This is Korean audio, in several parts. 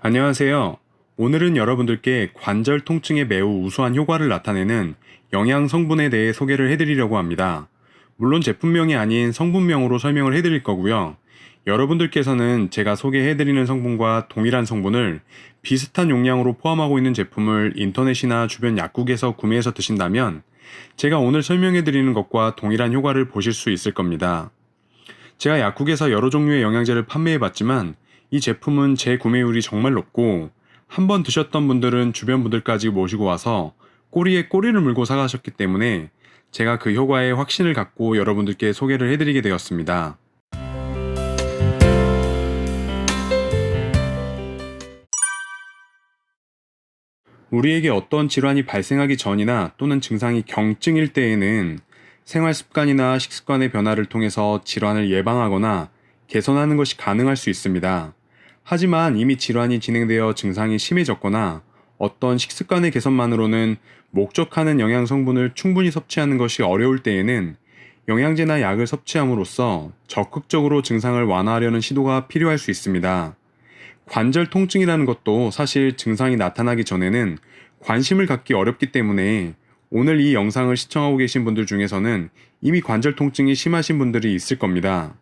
안녕하세요. 오늘은 여러분들께 관절 통증에 매우 우수한 효과를 나타내는 영양 성분에 대해 소개를 해드리려고 합니다. 물론 제품명이 아닌 성분명으로 설명을 해드릴 거고요. 여러분들께서는 제가 소개해드리는 성분과 동일한 성분을 비슷한 용량으로 포함하고 있는 제품을 인터넷이나 주변 약국에서 구매해서 드신다면 제가 오늘 설명해드리는 것과 동일한 효과를 보실 수 있을 겁니다. 제가 약국에서 여러 종류의 영양제를 판매해봤지만 이 제품은 제 구매율이 정말 높고 한번 드셨던 분들은 주변 분들까지 모시고 와서 꼬리에 꼬리를 물고 사가셨기 때문에 제가 그 효과에 확신을 갖고 여러분들께 소개를 해드리게 되었습니다. 우리에게 어떤 질환이 발생하기 전이나 또는 증상이 경증일 때에는 생활 습관이나 식습관의 변화를 통해서 질환을 예방하거나 개선하는 것이 가능할 수 있습니다. 하지만 이미 질환이 진행되어 증상이 심해졌거나 어떤 식습관의 개선만으로는 목적하는 영양 성분을 충분히 섭취하는 것이 어려울 때에는 영양제나 약을 섭취함으로써 적극적으로 증상을 완화하려는 시도가 필요할 수 있습니다. 관절 통증이라는 것도 사실 증상이 나타나기 전에는 관심을 갖기 어렵기 때문에 오늘 이 영상을 시청하고 계신 분들 중에서는 이미 관절 통증이 심하신 분들이 있을 겁니다.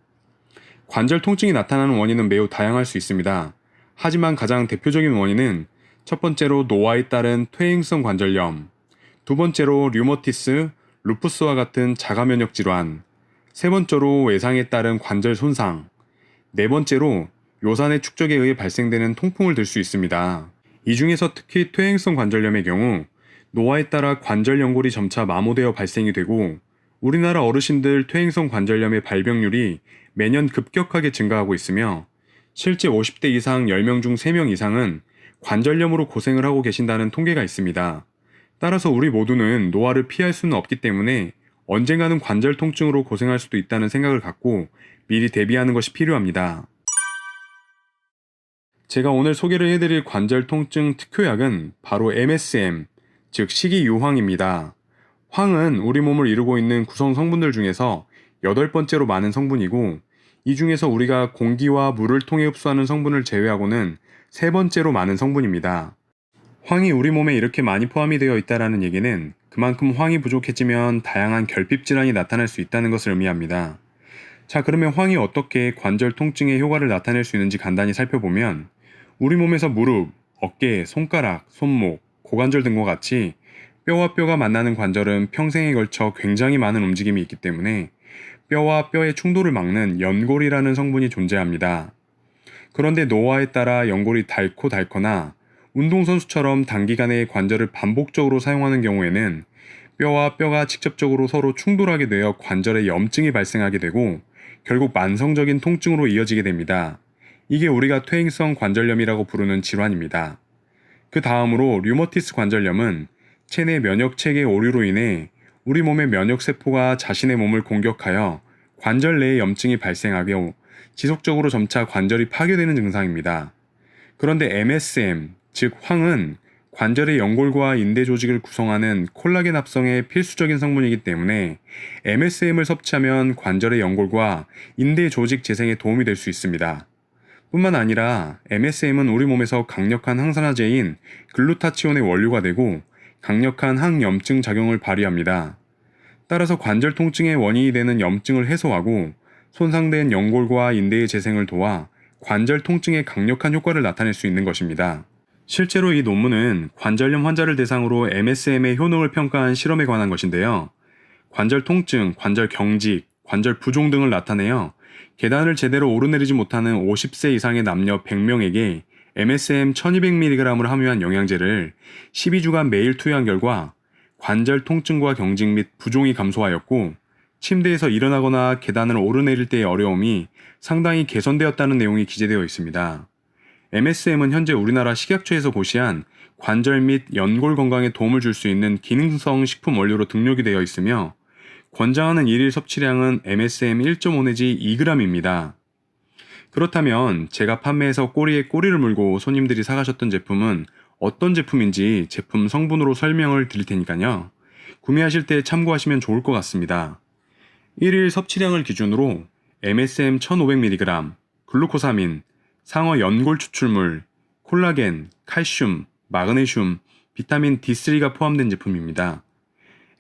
관절 통증이 나타나는 원인은 매우 다양할 수 있습니다. 하지만 가장 대표적인 원인은 첫 번째로 노화에 따른 퇴행성 관절염, 두 번째로 류머티스, 루푸스와 같은 자가 면역 질환, 세 번째로 외상에 따른 관절 손상, 네 번째로 요산의 축적에 의해 발생되는 통풍을 들 수 있습니다. 이 중에서 특히 퇴행성 관절염의 경우 노화에 따라 관절 연골이 점차 마모되어 발생이 되고 우리나라 어르신들 퇴행성 관절염의 발병률이 매년 급격하게 증가하고 있으며 실제 50대 이상 10명 중 3명 이상은 관절염으로 고생을 하고 계신다는 통계가 있습니다. 따라서 우리 모두는 노화를 피할 수는 없기 때문에 언젠가는 관절 통증으로 고생할 수도 있다는 생각을 갖고 미리 대비하는 것이 필요합니다. 제가 오늘 소개를 해드릴 관절 통증 특효약은 바로 MSM, 즉 식이유황입니다. 황은 우리 몸을 이루고 있는 구성 성분들 중에서 여덟 번째로 많은 성분이고 이 중에서 우리가 공기와 물을 통해 흡수하는 성분을 제외하고는 세 번째로 많은 성분입니다. 황이 우리 몸에 이렇게 많이 포함이 되어 있다는 얘기는 그만큼 황이 부족해지면 다양한 결핍 질환이 나타날 수 있다는 것을 의미합니다. 자, 그러면 황이 어떻게 관절 통증의 효과를 나타낼 수 있는지 간단히 살펴보면 우리 몸에서 무릎, 어깨, 손가락, 손목, 고관절 등과 같이 뼈와 뼈가 만나는 관절은 평생에 걸쳐 굉장히 많은 움직임이 있기 때문에 뼈와 뼈의 충돌을 막는 연골이라는 성분이 존재합니다. 그런데 노화에 따라 연골이 닳고 닳거나 운동선수처럼 단기간에 관절을 반복적으로 사용하는 경우에는 뼈와 뼈가 직접적으로 서로 충돌하게 되어 관절에 염증이 발생하게 되고 결국 만성적인 통증으로 이어지게 됩니다. 이게 우리가 퇴행성 관절염이라고 부르는 질환입니다. 그 다음으로 류머티스 관절염은 체내 면역 체계 오류로 인해 우리 몸의 면역 세포가 자신의 몸을 공격하여 관절 내에 염증이 발생하며 지속적으로 점차 관절이 파괴되는 증상입니다. 그런데 MSM, 즉 황은 관절의 연골과 인대 조직을 구성하는 콜라겐 합성의 필수적인 성분이기 때문에 MSM을 섭취하면 관절의 연골과 인대 조직 재생에 도움이 될 수 있습니다. 뿐만 아니라 MSM은 우리 몸에서 강력한 항산화제인 글루타치온의 원료가 되고 강력한 항염증 작용을 발휘합니다. 따라서 관절 통증의 원인이 되는 염증을 해소하고 손상된 연골과 인대의 재생을 도와 관절 통증에 강력한 효과를 나타낼 수 있는 것입니다. 실제로 이 논문은 관절염 환자를 대상으로 MSM의 효능을 평가한 실험에 관한 것인데요. 관절 통증, 관절 경직, 관절 부종 등을 나타내어 계단을 제대로 오르내리지 못하는 50세 이상의 남녀 100명에게 MSM 1200mg을 함유한 영양제를 12주간 매일 투여한 결과 관절 통증과 경직 및 부종이 감소하였고 침대에서 일어나거나 계단을 오르내릴 때의 어려움이 상당히 개선되었다는 내용이 기재되어 있습니다. MSM은 현재 우리나라 식약처에서 고시한 관절 및 연골 건강에 도움을 줄 수 있는 기능성 식품 원료로 등록이 되어 있으며 권장하는 일일 섭취량은 MSM 1.5 내지 2g입니다. 그렇다면 제가 판매해서 꼬리에 꼬리를 물고 손님들이 사가셨던 제품은 어떤 제품인지 제품 성분으로 설명을 드릴 테니까요. 구매하실 때 참고하시면 좋을 것 같습니다. 1일 섭취량을 기준으로 MSM 1500mg, 글루코사민, 상어 연골 추출물, 콜라겐, 칼슘, 마그네슘, 비타민 D3가 포함된 제품입니다.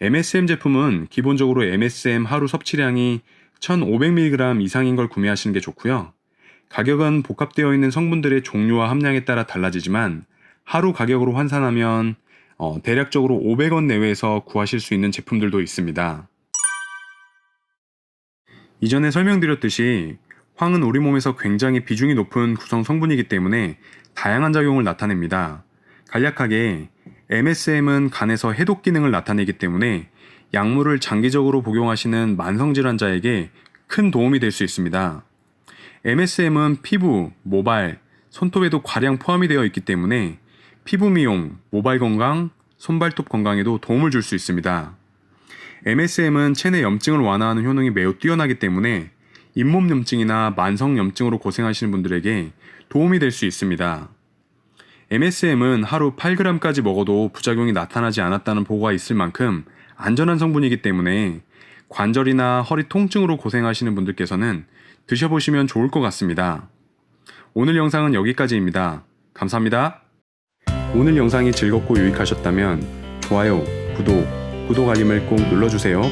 MSM 제품은 기본적으로 MSM 하루 섭취량이 1,500mg 이상인 걸 구매하시는 게 좋고요. 가격은 복합되어 있는 성분들의 종류와 함량에 따라 달라지지만 하루 가격으로 환산하면 어, 대략적으로 500원 내외에서 구하실 수 있는 제품들도 있습니다. 이전에 설명드렸듯이 황은 우리 몸에서 굉장히 비중이 높은 구성 성분이기 때문에 다양한 작용을 나타냅니다. 간략하게 MSM은 간에서 해독 기능을 나타내기 때문에 약물을 장기적으로 복용하시는 만성 질환자에게 큰 도움이 될 수 있습니다. MSM은 피부, 모발, 손톱에도 과량 포함이 되어 있기 때문에 피부 미용, 모발 건강, 손발톱 건강에도 도움을 줄 수 있습니다. MSM은 체내 염증을 완화하는 효능이 매우 뛰어나기 때문에 잇몸 염증이나 만성 염증으로 고생하시는 분들에게 도움이 될 수 있습니다. MSM은 하루 8g까지 먹어도 부작용이 나타나지 않았다는 보고가 있을 만큼 안전한 성분이기 때문에 관절이나 허리 통증으로 고생하시는 분들께서는 드셔보시면 좋을 것 같습니다. 오늘 영상은 여기까지입니다. 감사합니다. 오늘 영상이 즐겁고 유익하셨다면 좋아요, 구독, 구독 알림을 꼭 눌러주세요.